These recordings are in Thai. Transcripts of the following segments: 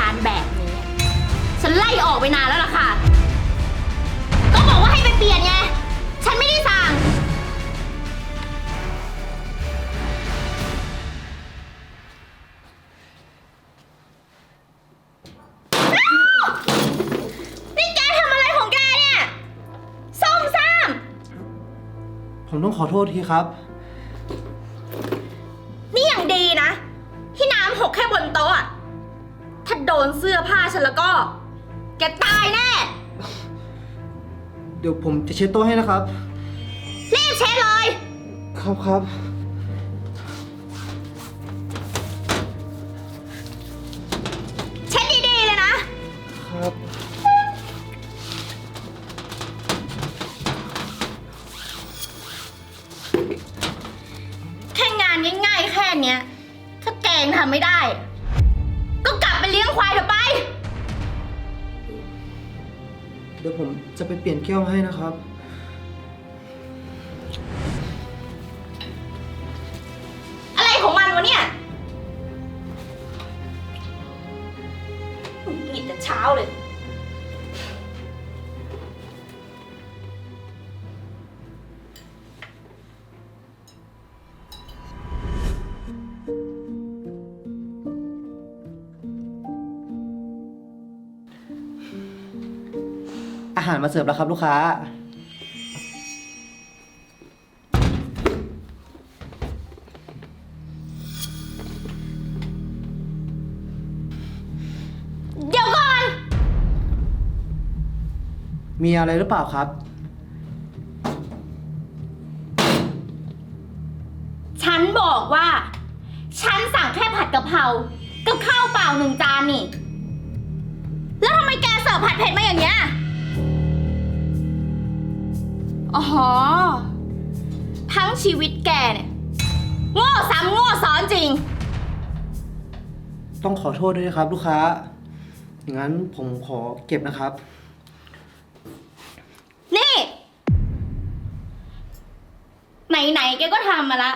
ร้านแบบนี้ ฉันไล่ออกไปนานแล้วล่ะค่ะ ก็บอกว่าให้ไปเปลี่ยนไง ฉันไม่ได้สั่ง นี่แกทำอะไรของแกเนี่ยส้มซ่ามผมต้องขอโทษทีครับ นเสื้อผ้าฉันแล้วก็ แกตายแน่ เดี๋ยวผมจะเช็ดโต๊ะให้นะครับ รีบเช็ดเลย ครับครับ แก้วให้นะครับ หารมาเสิร์ฟแล้วครับลูกค้า เดี๋ยวก่อน มีอะไรหรือเปล่าครับ ฉันบอกว่า ฉันสั่งแค่ผัดกะเพรา กับข้าวเปล่าหนึ่งจานนี่ แล้วทำไมแกเสิร์ฟผัดเผ็ดมาอย่างเงี้ย อ๋อ ทั้งชีวิตแกเนี่ยโง่ซ้ำโง่ซ้อนจริง ต้องขอโทษด้วยนะครับ ลูกค้า อย่างนั้นผมขอเก็บนะครับ นี่ ไหน ๆ แกก็ทำมาละ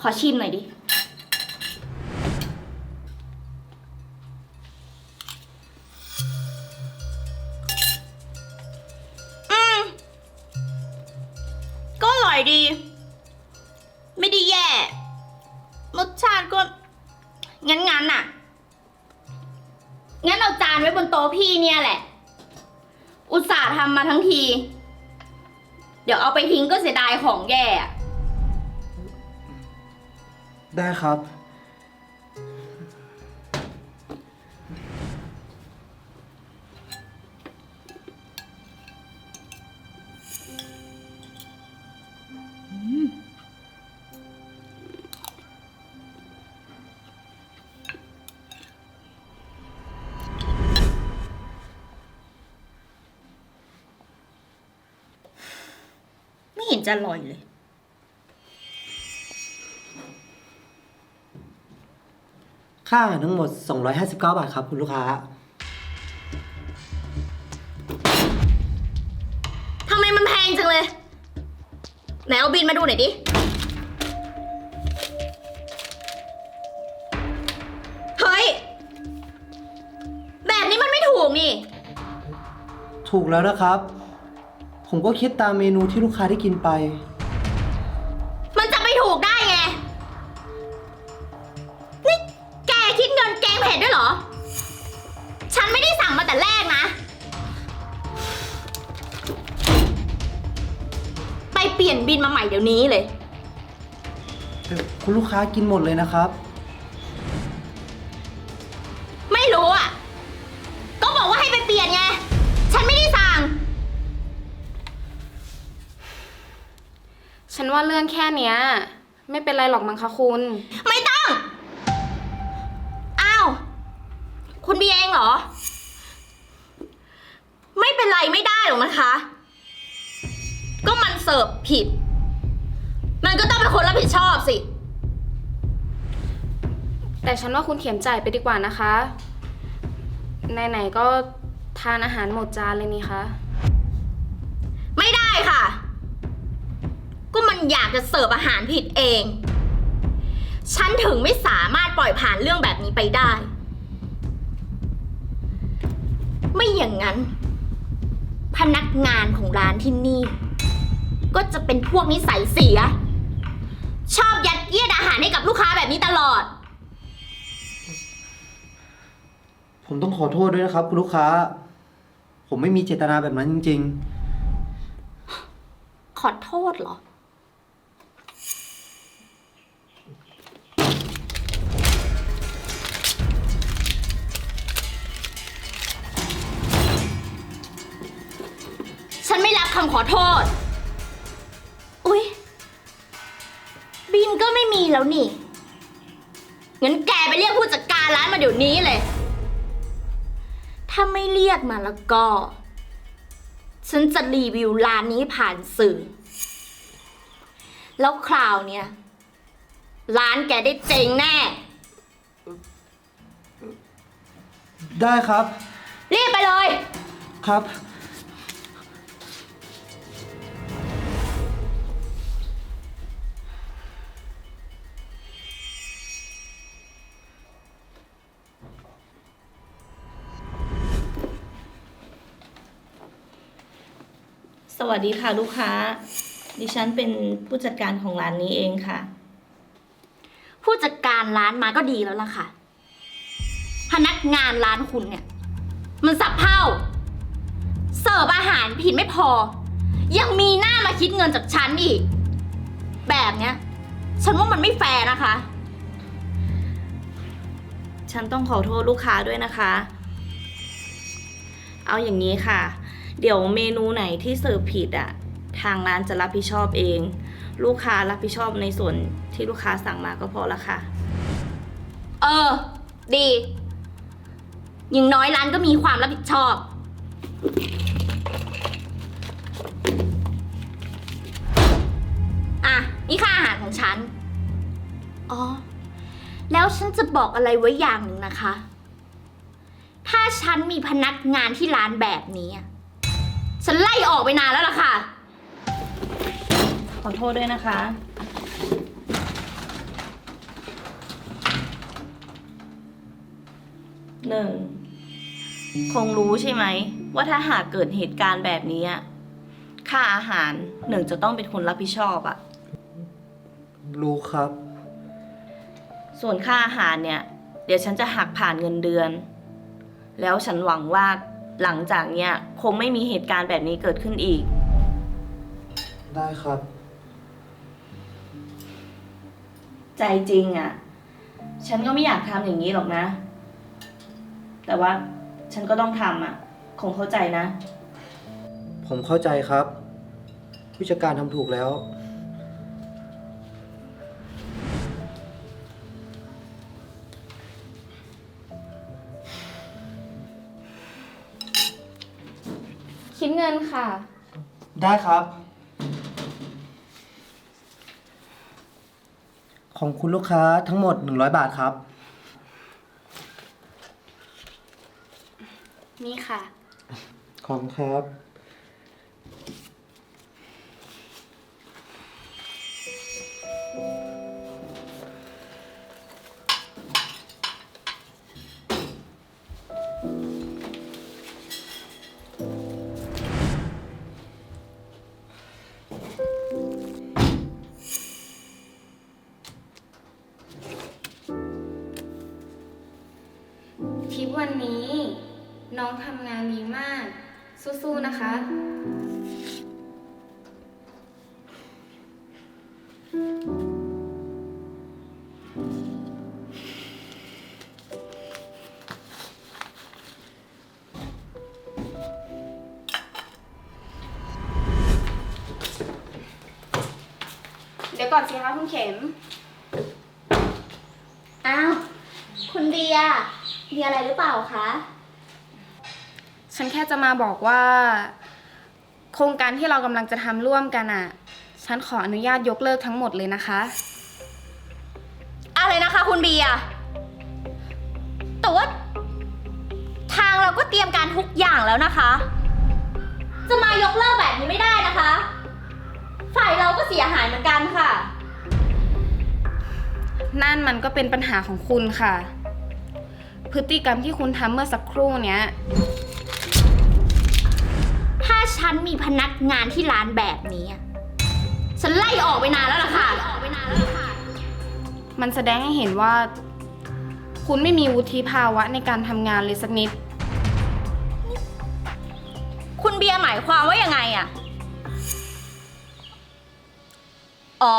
ขอชิมหน่อยดิ น่ะ งั้นเอาจานไว้บนโต๊ะพี่เนี่ยแหละ อุตส่าห์ทำมาทั้งที เดี๋ยวเอาไปทิ้งก็เสียดายของแย่อะ ได้ครับ นจะอร่อยเลย ค่าอาหารทั้งหมด 259 บาทครับคุณลูกค้า ทำไมมันแพงจังเลย ไหนเอาบินมาดูหน่อยดิ เฮ้ย แบบนี้มันไม่ถูกนี่ ถูกแล้วนะครับ ผมก็คิดตามเมนูที่ลูกค้าได้กินไป มันจะไม่ถูกได้ไง นี่แกคิดเงินแกงเผ็ดด้วยเหรอ ฉันไม่ได้สั่งมาแต่แรกนะ ไปเปลี่ยนบินมาใหม่เดี๋ยวนี้เลยแต่คุณลูกค้ากินหมดเลยนะครับ ฉันว่าเรื่องแค่เนี้ย ไม่เป็นไรหรอกมั้งคะคุณ ไม่ต้อง อ้าว คุณบีเองเหรอ ไม่เป็นไรไม่ได้หรอกนะคะ ก็มันเสิร์ฟผิด มันก็ต้องเป็นคนรับผิดชอบสิ แต่ฉันว่าคุณเขียนจ่ายไปดีกว่านะคะไหนๆก็ทานอาหารหมดจานเลยนี่คะ ไม่ได้ค่ะ ก็มันอยากจะเสิร์ฟอาหารผิดเอง ฉันถึงไม่สามารถปล่อยผ่านเรื่องแบบนี้ไปได้อย่างนั้น พนักงานของร้านที่นี่ ก็จะเป็นพวกนิสัยเสีย ชอบยัดเยียดอาหารให้กับลูกค้าแบบนี้ตลอด ผมต้องขอโทษด้วยนะครับ คุณลูกค้า ผมไม่มีเจตนาแบบนั้นจริงขอโทษเหรอ นไม่รับคำขอโทษ อุ๊ย บินก็ไม่มีแล้วนี่ งั้นแกไปเรียกผู้จัดการร้านมาเดี๋ยวนี้เลย ถ้าไม่เรียกมาแล้วก็ ฉันจะรีวิวร้านนี้ผ่านสื่อ แล้วคราวเนี้ยร้านแกได้เจ๊งแน่ๆได้ครับ รีบไปเลย ครับ วัสดีค่ะลูกค้า ดิฉันเป็นผู้จัดการของร้านนี้เองค่ะ ผู้จัดการร้านมาก็ดีแล้วล่ะค่ะ พนักงานร้านคุณเนี่ย มันสับเพ่าเสิร์ฟอาหารผิดไม่พอ ยังมีหน้ามาคิดเงินจากฉันอีก แบบเนี้ย ฉันว่ามันไม่แฟร์นะคะ ฉันต้องขอโทษลูกค้าด้วยนะคะ เอาอย่างนี้ค่ะ เดี๋ยวเมนูไหนที่เสิร์ฟผิดอะทางร้านจะรับผิดชอบเอง ลูกค้ารับผิดชอบในส่วนที่ลูกค้าสั่งมาก็พอละค่ะ เออ ดี อย่างน้อยร้านก็มีความรับผิดชอบ อะ นี่ค่าอาหารของฉัน อ๋อ แล้วฉันจะบอกอะไรไว้อย่างหนึ่งนะคะ ถ้าฉันมีพนักงานที่ร้านแบบนี้อะ ฉันไล่ออกไปนานแล้วล่ะค่ะ ขอโทษด้วยนะคะ หนึ่ง คงรู้ใช่ไหม ว่าถ้าหากเกิดเหตุการณ์แบบนี้อะค่าอาหารหนึ่งจะต้องเป็นคนรับผิดชอบอะรู้ครับ ส่วนค่าอาหารเนี่ย เดี๋ยวฉันจะหักผ่านเงินเดือน แล้วฉันหวังว่า หลังจากเนี้ยคงไม่มีเหตุการณ์แบบนี้เกิดขึ้นอีก ได้ครับ ใจจริงอะ่ะ ฉันก็ไม่อยากทำอย่างนี้หรอกนะ แต่ว่าฉันก็ต้องทำอะ คงเข้าใจนะ ผมเข้าใจครับ ผู้จัดการทำถูกแล้ว งินค่ะ ได้ครับ ของคุณลูกค้าทั้งหมด 100 บาทครับ นี่ค่ะ ขอบคุณครับ วันนี้ น้องทำงานดีมาก สู้ๆนะคะ เดี๋ยวก่อนสิคะคุณเข็ม อ้าว คุณเดีย มีอะไรหรือเปล่าคะ ฉันแค่จะมาบอกว่า โครงการที่เรากำลังจะทำร่วมกันอะ ฉันขออนุญาตยกเลิกทั้งหมดเลยนะคะ อะไรนะคะคุณเบียร์แต่ว่าทางเราก็เตรียมการทุกอย่างแล้วนะคะ จะมายกเลิกแบบนี้ไม่ได้นะคะ ฝ่ายเราก็เสียหายเหมือนกันค่ะ นั่นมันก็เป็นปัญหาของคุณค่ะ พฤติกรรมที่คุณทำเมื่อสักครู่เนี้ยฉันมีพนักงานที่ร้านแบบนี้อะฉันไล่ออกไปนานแล้วล่ะค่ะออกไปนานแล้วล่ะค่ะ มันแสดงให้เห็นว่า คุณไม่มีวุฒิภาวะในการทำงานเลยสักนิด คุณเบียร์หมายความว่ายังไงอะอ๋อ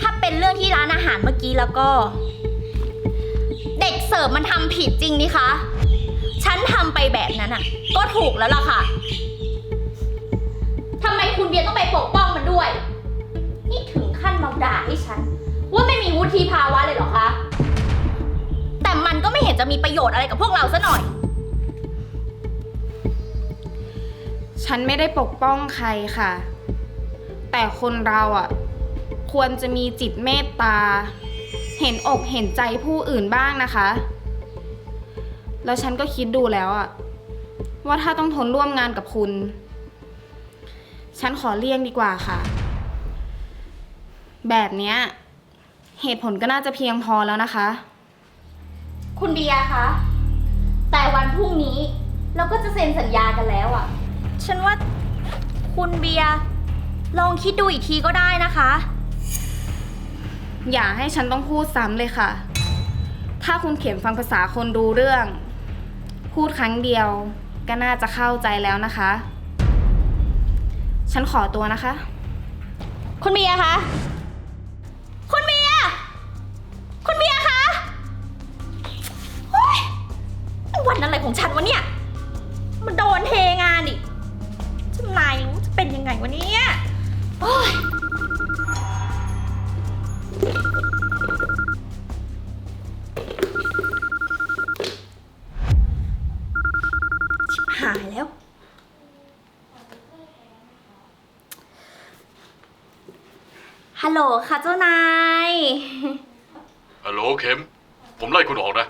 ถ้าเป็นเรื่องที่ร้านอาหารเมื่อกี้แล้วก็ เด็กเสิร์ฟมันทำผิดจริงนี่คะ ฉันทำไปแบบนั้นอะ ก็ถูกแล้วล่ะค่ะ ทำไมคุณเบียร์ต้องไปปกป้องมันด้วย นี่ถึงขั้นมาด่าให้ฉัน ว่าไม่มีวุฒิภาวะเลยเหรอคะ แต่มันก็ไม่เห็นจะมีประโยชน์อะไรกับพวกเราซะหน่อย ฉันไม่ได้ปกป้องใครค่ะ แต่คนเราอะ ควรจะมีจิตเมตตา เห็นอกเห็นใจผู้อื่นบ้างนะคะ แล้วฉันก็คิดดูแล้วอะว่าถ้าต้องทนร่วมงานกับคุณ ฉันขอเลี่ยงดีกว่าค่ะ แบบเนี้ยเหตุผลก็น่าจะเพียงพอแล้วนะคะ คุณเบียร์คะ แต่วันพรุ่งนี้เราก็จะเซ็นสัญญากันแล้วอะ่ะฉันว่าคุณเบียร์ลองคิดดูอีกทีก็ได้นะคะ อย่าให้ฉันต้องพูดซ้ำเลยค่ะ ถ้าคุณเขียนฟังภาษาคนดูเรื่อง พูดครั้งเดียวก็น่าจะเข้าใจแล้วนะคะ ฉันขอตัวนะคะ คุณเบียร์คะ ฮัลโหลค่ะเจ้านาย ฮัลโหลเข็ม ผมไล่คุณออกนะ